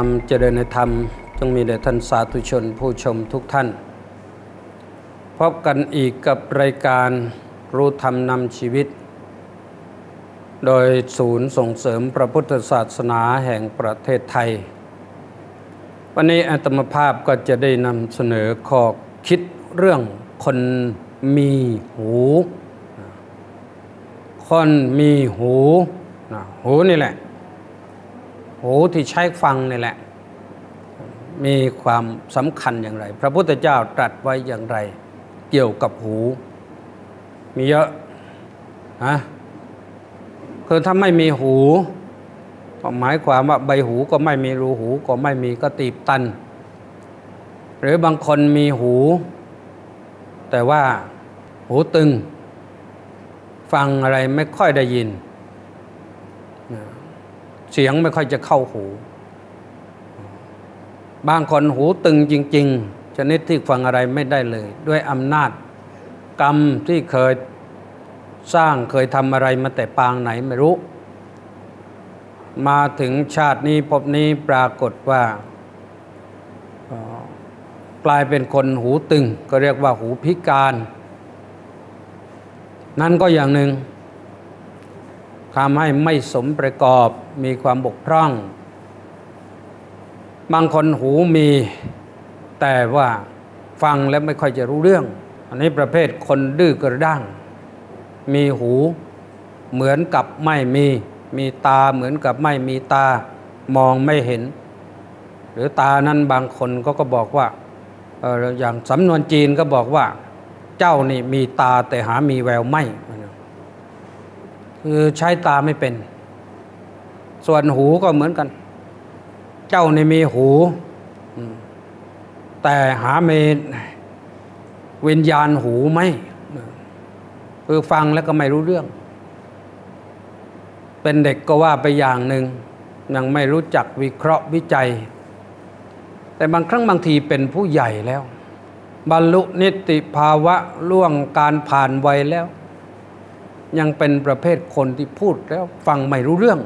ความเจริญในธรรมจงมีแด่ท่านสาธุชนผู้ชมทุกท่าน พบกันอีกกับรายการรู้ธรรมนำชีวิต โดยศูนย์ส่งเสริมพระพุทธศาสนาแห่งประเทศไทย วันนี้อาตมภาพก็จะได้นำเสนอข้อคิดเรื่องคนมีหู คนมีหู หูนี่แหละ หูที่ใช้ฟังนี่แหละ มีความสำคัญอย่างไร พระพุทธเจ้าตรัสไว้อย่างไร เกี่ยวกับหู มีเยอะฮะคือถ้าไม่มีหูก็หมายความว่าใบหูก็ไม่มีรูหูก็ไม่มีก็ตีบตัน หรือบางคนมีหู แต่ว่าหูตึง ฟังอะไรไม่ค่อยได้ยิน เสียงไม่ค่อยจะเข้าหู บางคนหูตึงจริง ๆ ชนิดที่ฟังอะไรไม่ได้เลย ด้วยอำนาจ กรรมที่เคยสร้างเคยทำอะไรมาแต่ปางไหนไม่รู้ มาถึงชาตินี้พบนี้ปรากฏว่ากลายเป็นคนหูตึง ก็เรียกว่าหูพิการ นั่นก็อย่างหนึ่ง ทำให้ไม่สมประกอบมีความบกพร่อง บางคนหูมี แต่ว่าฟังแล้วไม่ค่อยจะรู้เรื่อง อันนี้ประเภทคนดื้อกระด้าง มีหูเหมือนกับไม่มี มีตาเหมือนกับไม่มีตามองไม่เห็น หรือตานั้นบางคนก็ก็บอกว่าอย่างสำนวนจีนก็บอกว่า เจ้านี่มีตาแต่หามีแววไม่ คือใช้ตาไม่เป็น ส่วนหูก็เหมือนกัน เจ้าในมีหู แต่หาเมวิญญาณหูไหมคือฟังแล้วก็ไม่รู้เรื่อง เป็นเด็กก็ว่าไปอย่างหนึ่งยังไม่รู้จักวิเคราะห์วิจัย แต่บางครั้งบางทีเป็นผู้ใหญ่แล้ว บรรลุนิติภาวะล่วงการผ่านวัยแล้ว ยังเป็นประเภทคนที่พูดแล้วฟังไม่รู้เรื่อง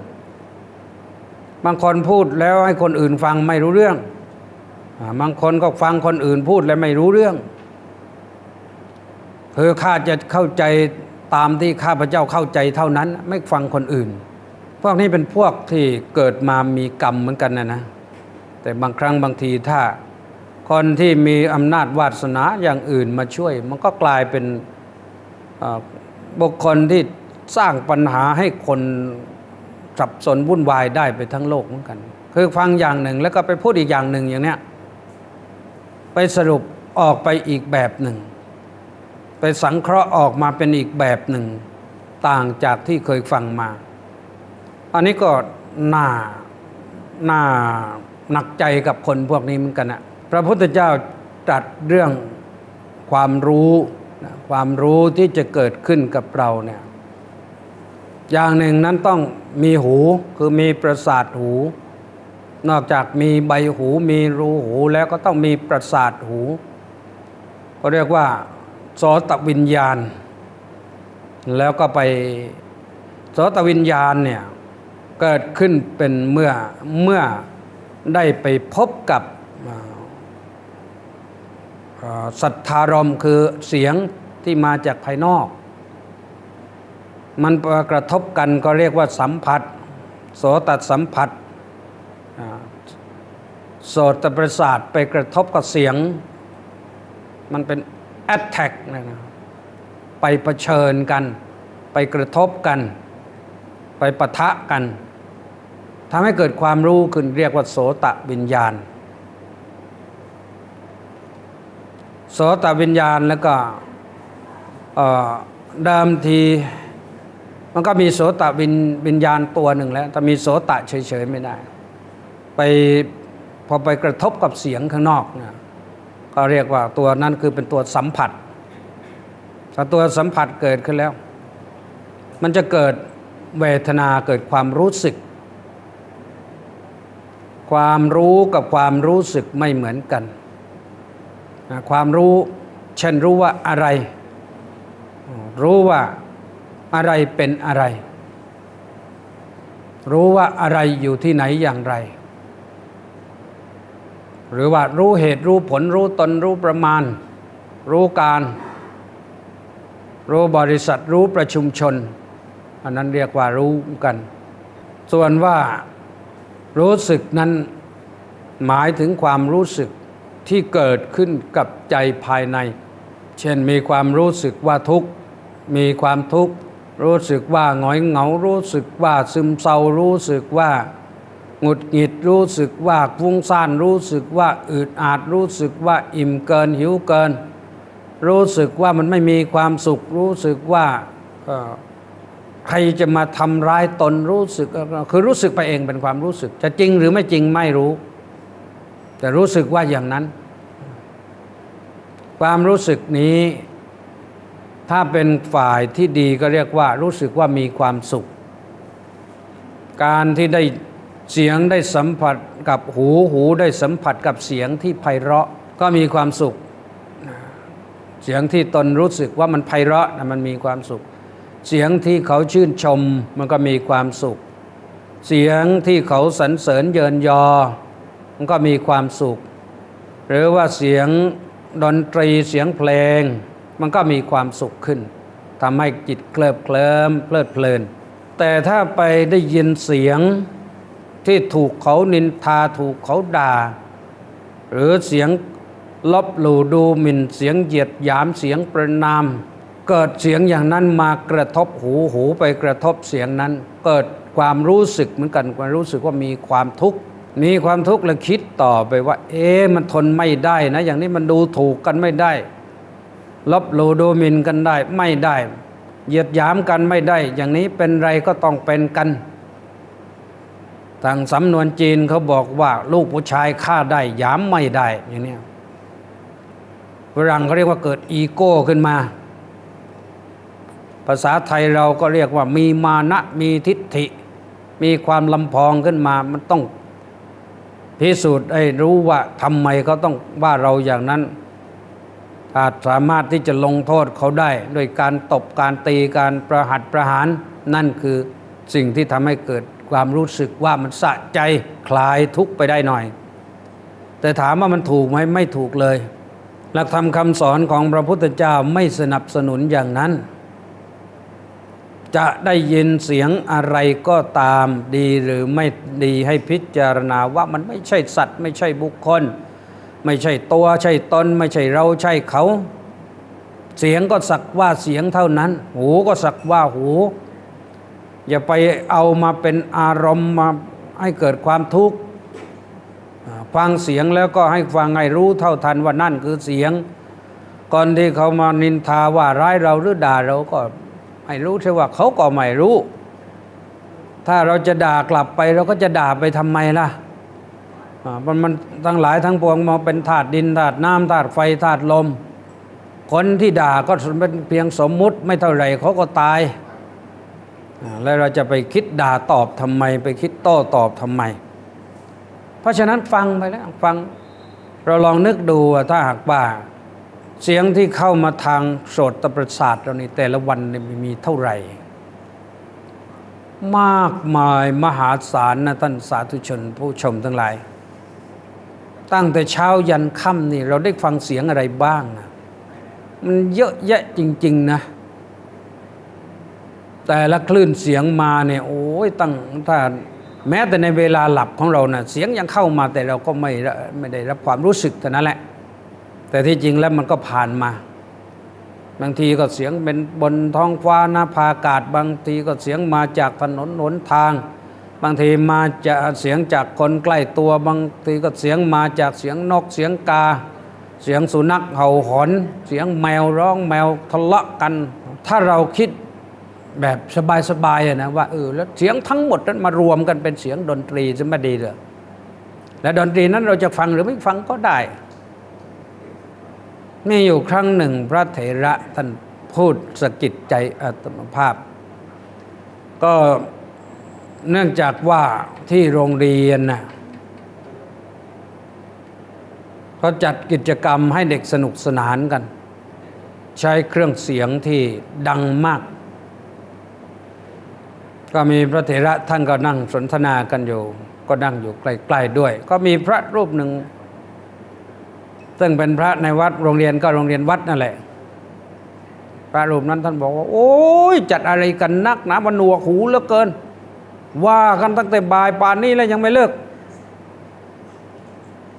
บางคนพูดแล้วให้คนอื่นฟังไม่รู้เรื่อง บางคนก็ฟังคนอื่นพูดแล้วไม่รู้เรื่องคือข้าจะเข้าใจตามที่ข้าพเจ้าเข้าใจเท่านั้น ไม่ฟังคนอื่น พวกนี้เป็นพวกที่เกิดมามีกรรมเหมือนกันนะนะ แต่บางครั้งบางทีถ้า คนที่มีอำนาจวาสนาอย่างอื่นมาช่วย มันก็กลายเป็น บุคคลที่สร้างปัญหาให้คนสับสนวุ่นวายได้ไปทั้งโลกเหมือนกัน คือฟังอย่างหนึ่งแล้วก็ไปพูดอีกอย่างหนึ่งอย่างเนี้ยไปสรุปออกไปอีกแบบหนึ่ง ไปสังเคราะห์ออกมาเป็นอีกแบบหนึ่ง ต่างจากที่เคยฟังมา อันนี้ก็น่าน่าหนักใจกับคนพวกนี้เหมือนกันนะพระพุทธเจ้าตรัสเรื่องความรู้ นะความรู้ที่จะเกิดขึ้นกับเราเนี่ยอย่างหนึ่งนั้นต้องมีหูคือมีประสาทหู นอกจากมีใบหูมีรูหูแล้วก็ต้องมีประสาทหูก็เรียกว่าโสตวิญญาณ แล้วก็ไปโสตวิญญาณเนี่ยเกิดขึ้นเป็นเมื่อเมื่อได้ไปพบกับสัทธารมคือเสียง ที่มาจากภายนอก มันกระทบกันก็เรียกว่าสัมผัส โสตสัมผัสโสตประสาทไปกระทบกับเสียง มันเป็น attack นะนะไปเผชิญกัน ไปกระทบกัน ไปปะทะกันทำให้เกิดความรู้ขึ้นเรียกว่าโสตวิญญาณ โสตวิญญาณแล้วก็ เดิมทีมันก็มีโสตวิญวิญญาณตัวหนึ่งแล้ว แต่มีโสตะเฉยๆไม่ได้ ไปพอไปกระทบกับเสียงข้างนอกเนี่ยก็เรียกว่าตัวนั้นคือเป็นตัวสัมผัสถ้าตัวสัมผัสเกิดขึ้นแล้ว มันจะเกิดเวทนาเกิดความรู้สึก ความรู้กับความรู้สึกไม่เหมือนกัน ความรู้เช่นรู้ว่าอะไร รู้ว่าอะไรเป็นอะไร รู้ว่าอะไรอยู่ที่ไหนอย่างไร หรือว่ารู้เหตุรู้ผลรู้ตนรู้ประมาณ รู้การ รู้บริษัทรู้ประชุมชน อันนั้นเรียกว่ารู้กัน ส่วนว่ารู้สึกนั้นหมายถึงความรู้สึกที่เกิดขึ้นกับใจภายใน เช่นมีความรู้สึกว่าทุกข์ มีความทุกข์รู้สึกว่าหงอยเหงารู้สึกว่าซึมเศร้ารู้สึกว่าหงุดหงิดรู้สึกว่าฟุ้งซ่านรู้สึกว่าอึดอัดรู้สึกว่าอิ่มเกินหิวเกิน รู้สึกว่ามันไม่มีความสุข รู้สึกว่าใครจะมาทำร้ายตนรู้สึกคือรู้สึกไปเองเป็นความรู้สึก จะจริงหรือไม่จริงไม่รู้ แต่รู้สึกว่าอย่างนั้น ความรู้สึกนี้ ถ้าเป็นฝ่ายที่ดีก็เรียกว่ารู้สึกว่ามีความสุข การที่ได้เสียงได้สัมผัสกับหูหูได้สัมผัสกับเสียงที่ไพเราะก็มีความสุข เสียงที่ตนรู้สึกว่ามันไพเราะมันมีความสุข เสียงที่เขาชื่นชมมันก็มีความสุข เสียงที่เขาสรรเสริญเยินยอ มันก็มีความสุข หรือว่าเสียงดนตรีเสียงเพลง มันก็มีความสุขขึ้นทำให้จิตเคลิบเคลิ้มเพลิดเพลิน แต่ถ้าไปได้ยินเสียงที่ถูกเขานินทาถูกเขาด่า หรือเสียงลบหลู่ดูหมิ่นเสียงเหยียดหยามเสียงประนาม เกิดเสียงอย่างนั้นมากระทบหูหูไปกระทบเสียงนั้น เกิดความรู้สึกเหมือนกันความรู้สึกว่ามีความทุกข์มีความทุกข์แล้วคิดต่อไปว่า เอ๊ะมันทนไม่ได้นะ อย่างนี้มันดูถูกกันไม่ได้ ลบหลู่ดูหมิ่นกันได้ไม่ได้เหยียดหยามกันไม่ได้ อย่างนี้เป็นไรก็ต้องเป็นกัน ทางสำนวนจีนเขาบอกว่าลูกผู้ชายฆ่าได้หยามไม่ได้อย่างนี้ฝรั่งเขาเรียกว่าเกิดอีโก้ขึ้นมา ภาษาไทยเราก็เรียกว่ามีมานะมีทิฏฐิ มีความลำพองขึ้นมามันต้องพิสูจน์ให้รู้ว่าทำไมเขาต้องว่าเราอย่างนั้น อาจสามารถที่จะลงโทษเขาได้ด้วยการตบการตีการประหัตประหาร นั่นคือสิ่งที่ทำให้เกิดความรู้สึกว่ามันสะใจคลายทุกข์ไปได้หน่อย แต่ถามว่ามันถูกไหมไม่ถูกเลยหลักธรรมคำสอนของพระพุทธเจ้าไม่สนับสนุนอย่างนั้น จะได้ยินเสียงอะไรก็ตามดีหรือไม่ดีให้พิจารณาว่ามันไม่ใช่สัตว์ ไม่ใช่บุคคล ไม่ใช่ตัวใช่ตนไม่ใช่เราใช่เขา เสียงก็สักว่าเสียงเท่านั้น หูก็สักว่าหู อย่าไปเอามาเป็นอารมณ์มาให้เกิดความทุกข์ฟังเสียงแล้วก็ให้ฟังให้รู้เท่าทันว่านั่นคือเสียง ก่อนที่เขามานินทาว่าร้ายเราหรือด่าเราก็ให้รู้ใช่ว่าเขาก็ไม่รู้ ถ้าเราจะด่ากลับไปเราก็จะด่าไปทำไมล่ะ มันมันทั้งหลายทั้งปวงมาเป็นธาตุดินธาตุน้ำธาตุไฟธาตุลม คนที่ด่าก็เป็นเพียงสมมุติไม่เท่าไรเขาก็ตาย แล้วเราจะไปคิดด่าตอบทำไม ไปคิดโต้ตอบทำไม เพราะฉะนั้นฟังไปแล้วฟังเราลองนึกดูถ้าหากว่าเสียงที่เข้ามาทางโสตประสาทเรานี่แต่ละวันนี่มีเท่าไหร่ มากมายมหาศาลนะท่านสาธุชนผู้ชมทั้งหลาย ตั้งแต่เช้ายันค่ำนี่เราได้ฟังเสียงอะไรบ้างนะมันเยอะแยะจริง ๆ นะ แต่ละคลื่นเสียงมาเนี่ยโอ้ยตั้งถ้าแม้แต่ในเวลาหลับของเรานะ่ะเสียงยังเข้ามาแต่เราก็ไม่ได้ไม่ได้รับความรู้สึกเท่านั้นแหละ แต่ที่จริงแล้วมันก็ผ่านมา บางทีก็เสียงเป็นบนท้องฟ้าหน้าภาอากาศบางทีก็เสียงมาจากถนนหนทาง บางทีมาจากเสียงจากคนใกล้ตัวบางทีก็เสียงมาจากเสียงนกเสียงกา เสียงสุนัขเห่าหอน เสียงแมวร้องแมวทะเลาะกัน ถ้าเราคิดแบบสบายๆนะว่าเออแล้วเสียงทั้งหมดนั้นมารวมกันเป็นเสียงดนตรีจะไม่ดีเลยและดนตรีนั้นเราจะฟังหรือไม่ฟังก็ได้มีอยู่ครั้งหนึ่งพระเถระท่านพูดสะกิดใจอาตมภาพ ก็ เนื่องจากว่าที่โรงเรียนนะเขาจัดกิจกรรมให้เด็กสนุกสนานกัน ใช้เครื่องเสียงที่ดังมาก ก็มีพระเถระท่านก็นั่งสนทนากันอยู่ ก็นั่งอยู่ใกล้ๆด้วย ก็มีพระรูปหนึ่ง ซึ่งเป็นพระในวัดโรงเรียนก็โรงเรียนวัดนั่นแหละพระรูปนั้นท่านบอกว่า โอ้ยจัดอะไรกันนักหนามันหนวกหูเหลือเกิน ว่ากันตั้งแต่บ่ายป่านนี้แล้วยังไม่เลิก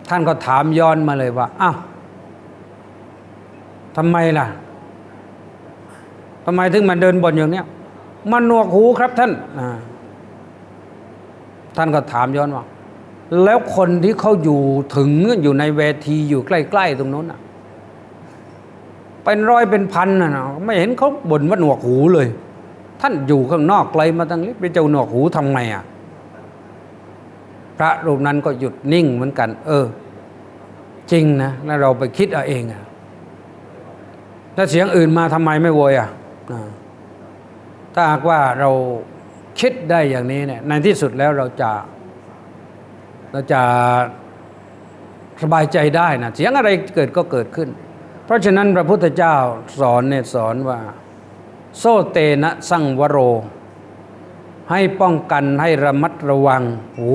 ท่านก็ถามย้อนมาเลยว่าอ้าวทำไมล่ะทำไมถึงมาเดินบนอย่างเนี้ยมันหนวกหูครับท่านท่านก็ถามย้อนว่า แล้วคนที่เขาอยู่ถึงอยู่ในเวทีอยู่ใกล้ๆตรงนู้นอะเป็นร้อยเป็นพันน่ะนะไม่เห็นเขาบ่นว่าหนวกหูเลย ท่านอยู่ข้างนอกไกลมาตั้งเล็กไปเจ้าหนวกหูทำไงอะพระรูปนั้นก็หยุดนิ่งเหมือนกัน เออ จริงนะแล้วเราไปคิดเอาเองอะถ้าเสียงอื่นมาทำไมไม่โวยอะถ้าหากว่าเราคิดได้อย่างนี้เนี่ยในที่สุดแล้วเราจะ เราจะสบายใจได้นะเสียงอะไรเกิดก็เกิดขึ้น เพราะฉะนั้นพระพุทธเจ้าสอนเนี่ยสอนว่า โซเตนะสังวโร ให้ป้องกันให้ระมัดระวังหู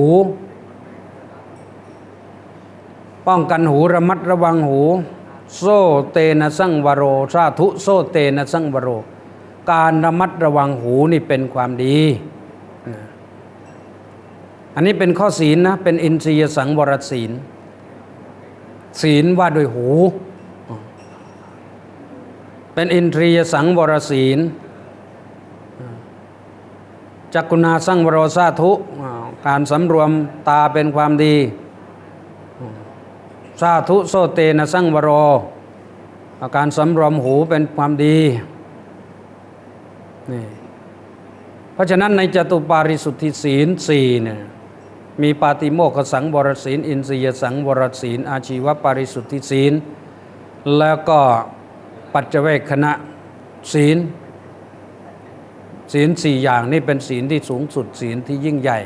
ป้องกันหูระมัดระวังหู โซเตนะสังวโรสาธุโซเตนะสังวโร การระมัดระวังหูนี่เป็นความดี อันนี้เป็นข้อศีลนะ เป็นอินทรียสังวรศีล ศีลว่าโดยหู เป็นอินทรียสังวรศีลจักกุณาสังวโรสาธุการสำรวมตาเป็นความดี สาธุโซเตนะสังวโรอาการสำรวมหูเป็นความดีนี่เพราะฉะนั้นในจตุปาริสุทธิศีลสี่เนี่ยมีปาติโมกขสังวรศีล อินทรียสังวรศีล อาชีวปาริสุทธิศีล แล้วก็ ปัจเจเวคณะศีล ศีลสี่อย่างนี่เป็นศีลที่สูงสุดศีลที่ยิ่งใหญ่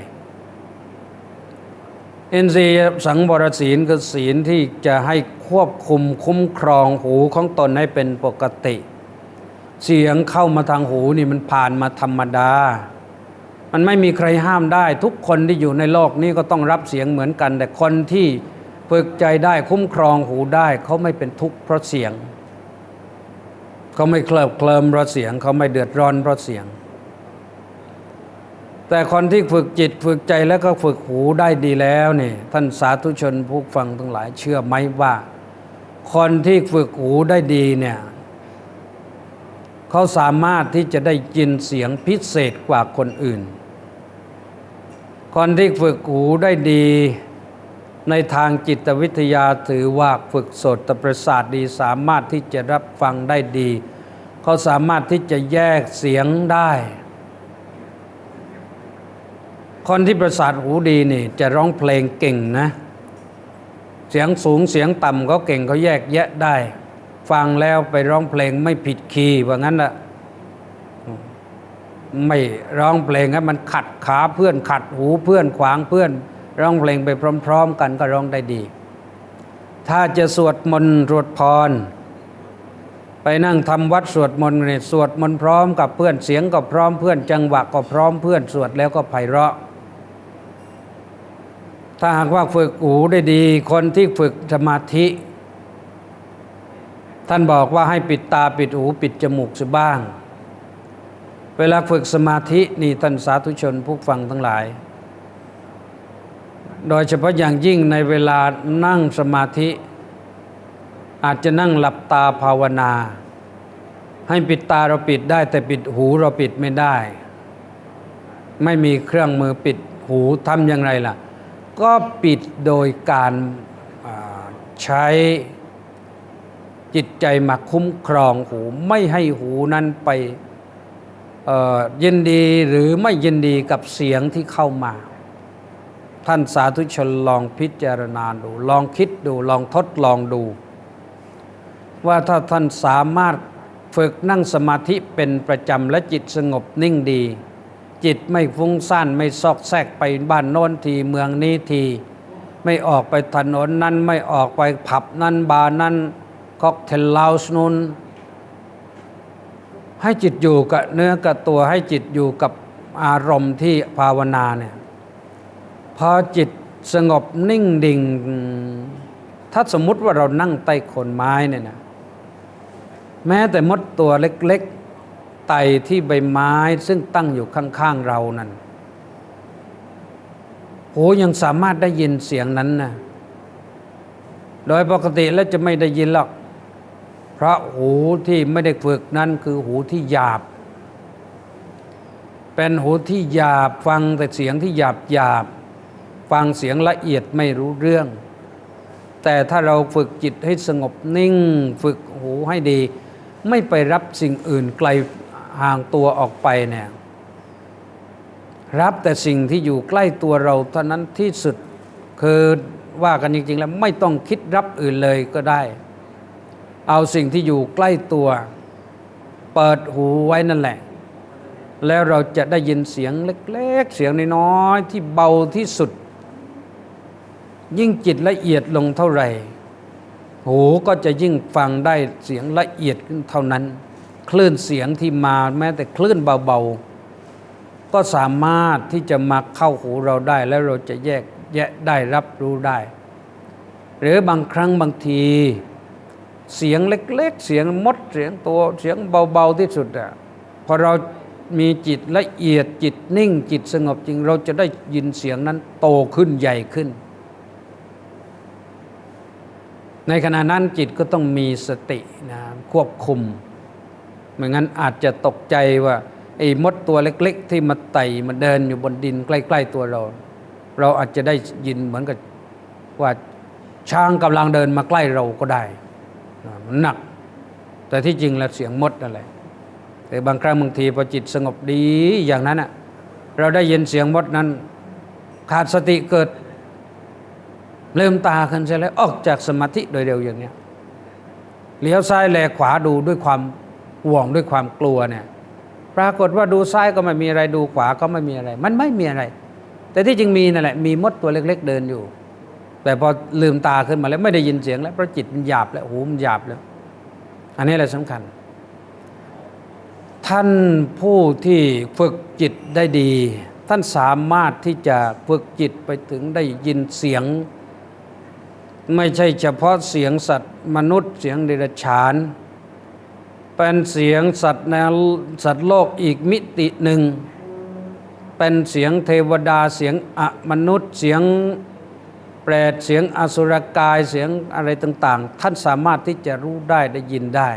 อินทรียสังวรศีลคือศีลที่จะให้ควบคุมคุ้มครองหูของตนให้เป็นปกติ เสียงเข้ามาทางหูนี่มันผ่านมาธรรมดา มันไม่มีใครห้ามได้ ทุกคนที่อยู่ในโลกนี้ก็ต้องรับเสียงเหมือนกัน แต่คนที่ฝึกใจได้คุ้มครองหูได้เขาไม่เป็นทุกข์เพราะเสียง เขาไม่เคลิบเคลิมเพราะเสียง เขาไม่เดือดร้อนเพราะเสียง แต่คนที่ฝึกจิตฝึกใจแล้วก็ฝึกหูได้ดีแล้วนี่ท่านสาธุชนผู้ฟังทั้งหลายเชื่อไหมว่า คนที่ฝึกหูได้ดีเนี่ยเขาสามารถที่จะได้ยินเสียงพิเศษกว่าคนอื่น คนที่ฝึกหูได้ดี ในทางจิตวิทยาถือว่าฝึกโสตประสาทดีสามารถที่จะรับฟังได้ดี เขาสามารถที่จะแยกเสียงได้ คนที่ประสาทหูดีนี่จะร้องเพลงเก่งนะ เสียงสูงเสียงต่ำเขาเก่งเขาแยกแยะได้ ฟังแล้วไปร้องเพลงไม่ผิดคีย์ว่างั้นละไม่ร้องเพลงให้มันขัดขาเพื่อนขัดหูเพื่อนขวางเพื่อน ร้องเพลงไปพร้อม ๆ กันก็ร้องได้ดี ถ้าจะสวดมนต์สวดพร ไปนั่งทำวัดสวดมนต์เนี่ยสวดมนต์พร้อมกับเพื่อนเสียงก็พร้อมเพื่อนจังหวะก็พร้อมเพื่อนสวดแล้วก็ไพเราะ ถ้าหากว่าฝึกหูได้ดี คนที่ฝึกสมาธิ ท่านบอกว่าให้ปิดตาปิดหูปิดจมูกสิบ้าง เวลาฝึกสมาธินี่ท่านสาธุชนผู้ฟังทั้งหลาย โดยเฉพาะอย่างยิ่งในเวลานั่งสมาธิ อาจจะนั่งหลับตาภาวนา ให้ปิดตาเราปิดได้แต่ปิดหูเราปิดไม่ได้ ไม่มีเครื่องมือปิดหูทำอย่างไรล่ะ ก็ปิดโดยการใช้จิตใจมาคุ้มครองหูไม่ให้หูนั้นไปยินดีหรือไม่ยินดีกับเสียงที่เข้ามา ท่านสาธุชนลองพิจารณาดู ลองคิดดูลองทดลองดู ว่าถ้าท่านสามารถฝึกนั่งสมาธิเป็นประจำและจิตสงบนิ่งดี จิตไม่ฟุ้งซ่านไม่ซอกแซกไปบ้านโน้นทีเมืองนี้ที ไม่ออกไปถนนนั้นไม่ออกไปผับนั้นบาร์นั้นค็อกเทลลาวส์นุนให้จิตอยู่กับเนื้อกับตัวให้จิตอยู่กับอารมณ์ที่ภาวนาเนี่ย พอจิตสงบนิ่งดิ่ง ถ้าสมมุติว่าเรานั่งใต้โคนไม้เนี่ยนะแม้แต่มดตัวเล็กๆไต่ที่ใบไม้ซึ่งตั้งอยู่ข้างๆเรานั่นโหยังสามารถได้ยินเสียงนั้นนะโดยปกติแล้วจะไม่ได้ยินหรอก เพราะหูที่ไม่ได้ฝึกนั้นคือหูที่หยาบ เป็นหูที่หยาบฟังแต่เสียงที่หยาบหยาบ ฟังเสียงละเอียดไม่รู้เรื่อง แต่ถ้าเราฝึกจิตให้สงบนิ่ง ฝึกหูให้ดี ไม่ไปรับสิ่งอื่นไกลห่างตัวออกไปเนี่ยรับแต่สิ่งที่อยู่ใกล้ตัวเราเท่านั้นที่สุดคือว่ากันจริงๆแล้วไม่ต้องคิดรับอื่นเลยก็ได้ เอาสิ่งที่อยู่ใกล้ตัว เปิดหูไว้นั่นแหละ แล้วเราจะได้ยินเสียงเล็ก ๆ เสียงน้อยๆที่เบาที่สุด ยิ่งจิตละเอียดลงเท่าไหร่หูก็จะยิ่งฟังได้เสียงละเอียดขึ้นเท่านั้น คลื่นเสียงที่มาแม้แต่คลื่นเบาๆ ก็สามารถที่จะมาเข้าหูเราได้แล้วเราจะแยกแยะได้รับรู้ได้ หรือบางครั้งบางที เสียงเล็ก ๆ เสียงมดเสียงตัวเสียงเบาๆที่สุดอะพอเรามีจิตละเอียดจิตนิ่งจิตสงบจริง เราจะได้ยินเสียงนั้นโตขึ้นใหญ่ขึ้น ในขณะนั้นจิตก็ต้องมีสตินะควบคุมไม่งั้นอาจจะตกใจว่าไอ้มดตัวเล็ก ๆ ที่มาไต่มาเดินอยู่บนดินใกล้ ๆ ตัวเรา เราอาจจะได้ยินเหมือนกับว่าช้างกำลังเดินมาใกล้เราก็ได้มันหนัก แต่ที่จริงแล้วเสียงมดนั่นแหละแต่บางครั้งบางทีพอจิตสงบดีอย่างนั้นอะเราได้ยินเสียงมดนั้น ขาดสติเกิด ลืมตาขึ้นเสียแล้วออกจากสมาธิโดยเร็วอย่างเนี้ยเลี้ยวซ้ายแลขวาดูด้วยความห่วงด้วยความกลัวเนี่ยปรากฏว่าดูซ้ายก็ไม่มีอะไรดูขวาก็ไม่มีอะไร มันไม่มีอะไร แต่ที่จริงมีนั่นแหละมีมดตัวเล็ก ๆ เดินอยู่ แต่พอลืมตาขึ้นมาแล้วไม่ได้ยินเสียงแล้วเพราะจิตมันหยาบแล้วหูมันหยาบแล้ว อันนี้แหละสำคัญ ท่านผู้ที่ฝึกจิตได้ดี ท่านสามารถที่จะฝึกจิตไปถึงได้ยินเสียง ไม่ใช่เฉพาะเสียงสัตว์มนุษย์เสียงเดรัจฉาน เป็นเสียงสัตว์ในสัตว์โลกอีกมิติหนึ่ง เป็นเสียงเทวดาเสียงอมนุษย์เสียงเปรตเสียงอสุรกายเสียงอะไรต่าง ๆ ท่านสามารถที่จะรู้ได้ได้ยินได้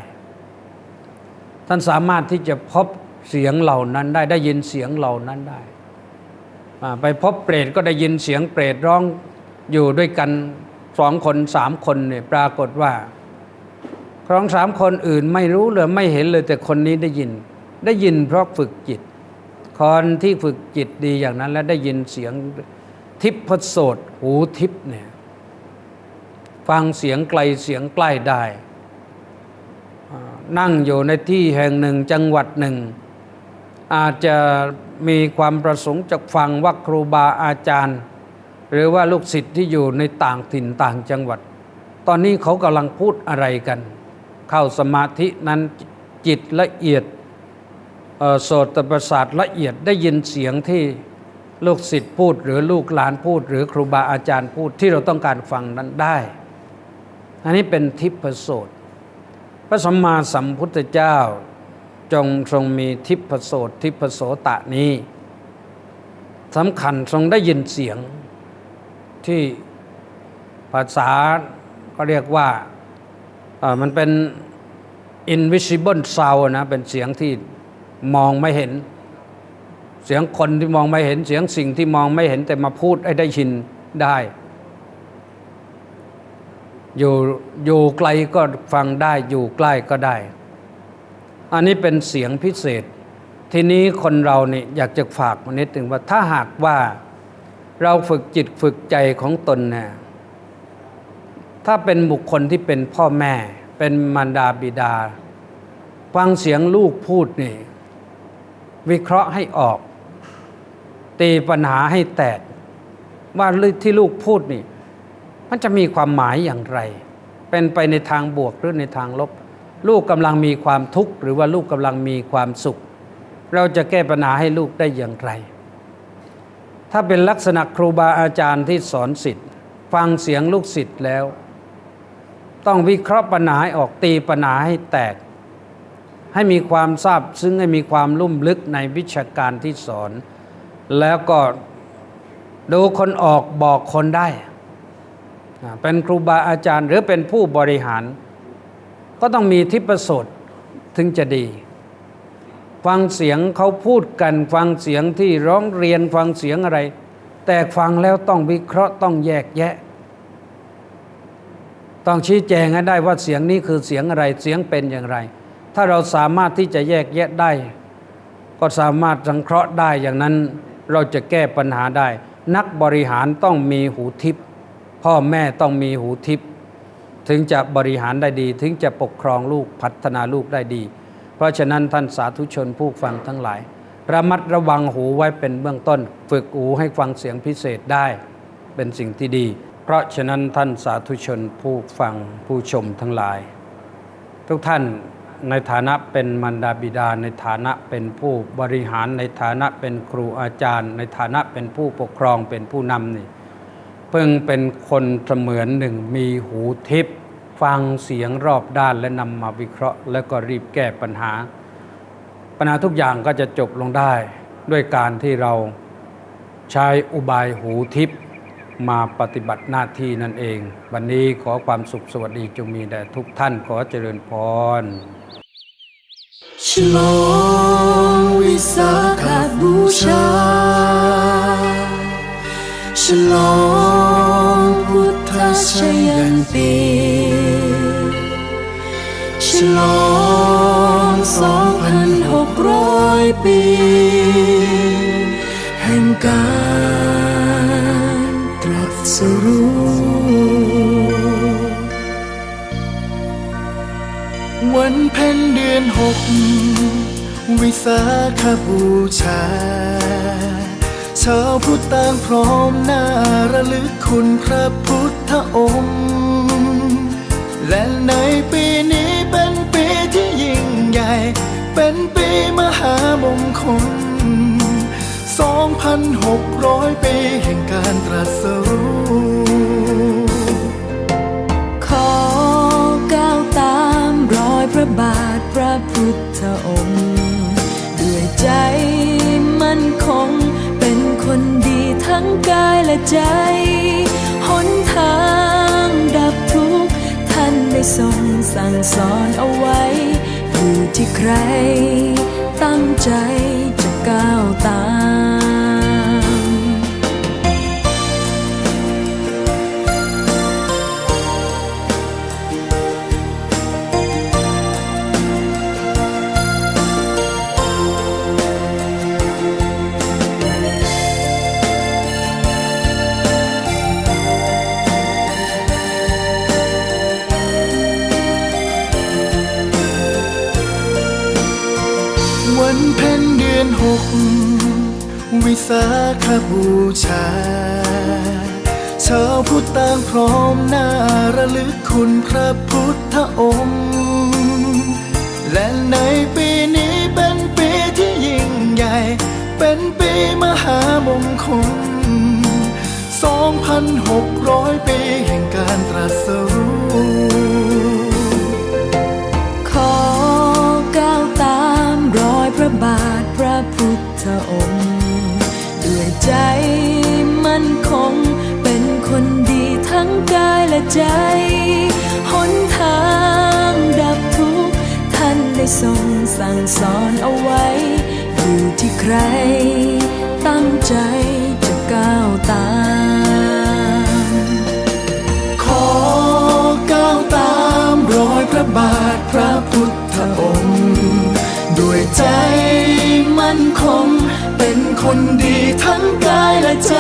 ท่านสามารถที่จะพบเสียงเหล่านั้นได้ได้ยินเสียงเหล่านั้นได้ ไปพบเปรตก็ได้ยินเสียงเปรตร้องอยู่ด้วยกัน สองคนสามคนเนี่ยปรากฏว่าสองสามคนอื่นไม่รู้เลยไม่เห็นเลยแต่คนนี้ได้ยิน ได้ยินเพราะฝึกจิต คนที่ฝึกจิตดีอย่างนั้น แล้วได้ยินเสียงทิพโสดหูทิพเนี่ยฟังเสียงไกลเสียงใกล้ได้ นั่งอยู่ในที่แห่งหนึ่งจังหวัดหนึ่ง อาจจะมีความประสงค์จะฟังว่าครูบาอาจารย์ หรือว่าลูกศิษย์ที่อยู่ในต่างถิ่นต่างจังหวัด ตอนนี้เขากำลังพูดอะไรกัน เข้าสมาธินั้นจิตละเอียดโสตประสาทละเอียดได้ยินเสียงที่ลูกศิษย์พูดหรือลูกหลานพูด หรือครูบาอาจารย์พูดที่เราต้องการฟังนั้นได้ อันนี้เป็นทิพโสตพระสัมมาสัมพุทธเจ้า จงทรงมีทิพโสตทิพโสตะนี้สำคัญทรงได้ยินเสียง ที่ภาษาก็เรียกว่ามันเป็น invisible sound นะเป็นเสียงที่มองไม่เห็น เสียงคนที่มองไม่เห็นเสียงสิ่งที่มองไม่เห็นแต่มาพูดให้ได้ยินได้ อยู่อยู่ไกลก็ฟังได้อยู่ใกล้ก็ได้ อันนี้เป็นเสียงพิเศษ ทีนี้คนเราเนี่ยอยากจะฝากมนิดหนึ่งว่าถ้าหากว่า เราฝึกจิตฝึกใจของตนเนี่ยถ้าเป็นบุคคลที่เป็นพ่อแม่ เป็นมารดาบิดา ฟังเสียงลูกพูดนี่ วิเคราะห์ให้ออก ตีปัญหาให้แตก ว่าที่ลูกพูดนี่ มันจะมีความหมายอย่างไร เป็นไปในทางบวกหรือในทางลบ ลูกกำลังมีความทุกข์หรือว่าลูกกำลังมีความสุข เราจะแก้ปัญหาให้ลูกได้อย่างไร ถ้าเป็นลักษณะครูบาอาจารย์ที่สอนสิทธิ์ฟังเสียงลูกศิษย์แล้ว ต้องวิเคราะห์ปัญหาออกตีปัญหาให้แตก ให้มีความทราบซึ้งให้มีความลุ่มลึกในวิชาการที่สอน แล้วก็ดูคนออกบอกคนได้ เป็นครูบาอาจารย์หรือเป็นผู้บริหาร ก็ต้องมีทิพประสดถึงจะดี ฟังเสียงเขาพูดกันฟังเสียงที่ร้องเรียนฟังเสียงอะไร แต่ฟังแล้วต้องวิเคราะห์ต้องแยกแยะ ต้องชี้แจงให้ได้ว่าเสียงนี้คือเสียงอะไรเสียงเป็นอย่างไร ถ้าเราสามารถที่จะแยกแยะได้ ก็สามารถสังเคราะห์ได้อย่างนั้น เราจะแก้ปัญหาได้ นักบริหารต้องมีหูทิพย์พ่อแม่ต้องมีหูทิพย์ถึงจะบริหารได้ดี ถึงจะปกครองลูกพัฒนาลูกได้ดี เพราะฉะนั้นท่านสาธุชนผู้ฟังทั้งหลาย ระมัดระวังหูไว้เป็นเบื้องต้น ฝึกหูให้ฟังเสียงพิเศษได้ เป็นสิ่งที่ดี เพราะฉะนั้นท่านสาธุชนผู้ฟังผู้ชมทั้งหลาย ทุกท่านในฐานะเป็นมารดาบิดา ในฐานะเป็นผู้บริหาร ในฐานะเป็นครูอาจารย์ ในฐานะเป็นผู้ปกครองเป็นผู้นำนี่เพิ่งเป็นคนเสมือนหนึ่งมีหูทิพย์ ฟังเสียงรอบด้านและนำมาวิเคราะห์ แล้วก็รีบแก้ปัญหา ปัญหาทุกอย่างก็จะจบลงได้ด้วยการที่เราใช้อุบายหูทิพย์มาปฏิบัติหน้าที่นั่นเอง วันนี้ขอความสุขสวัสดีจงมีแด่ทุกท่านขอเจริญพรฉลองวิสาขบูชาฉลองพุท ธชยันตีฉลองสองพันหกร้อยปี แห่งการตรัสรู้วันเพ็ญเดือนหก วิสาขบูชา ชาวพุทธต่างพร้อมหน้าระลึกคุณพระพุทธองค์ และในปีนี้เป็นปีที่ยิ่งใหญ่ เป็นปีมหามงคล 2,600 ปีแห่งการตรัสรู้ขอก้าวตามรอยพระบาทพระพุทธองค์ ด้วยใจมั่นคง ทั้งกายและใจ หนทางดับทุกข์ท่านได้ทรงสั่งสอนเอาไว้ อยู่ที่ใคร ตั้งใจจะก้าวตาม ชาชาวพุทธต่างพร้อมหน้าระลึกคุณพระพุทธองค์ และในปีนี้เป็นปีที่ยิ่งใหญ่ เป็นปีมหามงคล 2,600 ปีแห่งการตรัสรู้ขอก้าวตามรอยพระบาทพระพุทธองค์ ใจหนทางดับทุกท่านได้ทรงสั่งสอนเอาไว้ อยู่ที่ใคร ตั้งใจจะก้าวตาม ขอก้าวตามรอยพระบาทพระพุทธองค์ ด้วยใจมั่นคง เป็นคนดีทั้งกายและใจ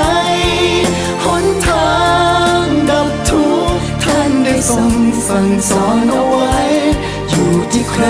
หนทางดับทุก ท่านได้ทรงสั่งสอนเอาไว้ อยู่ที่ใคร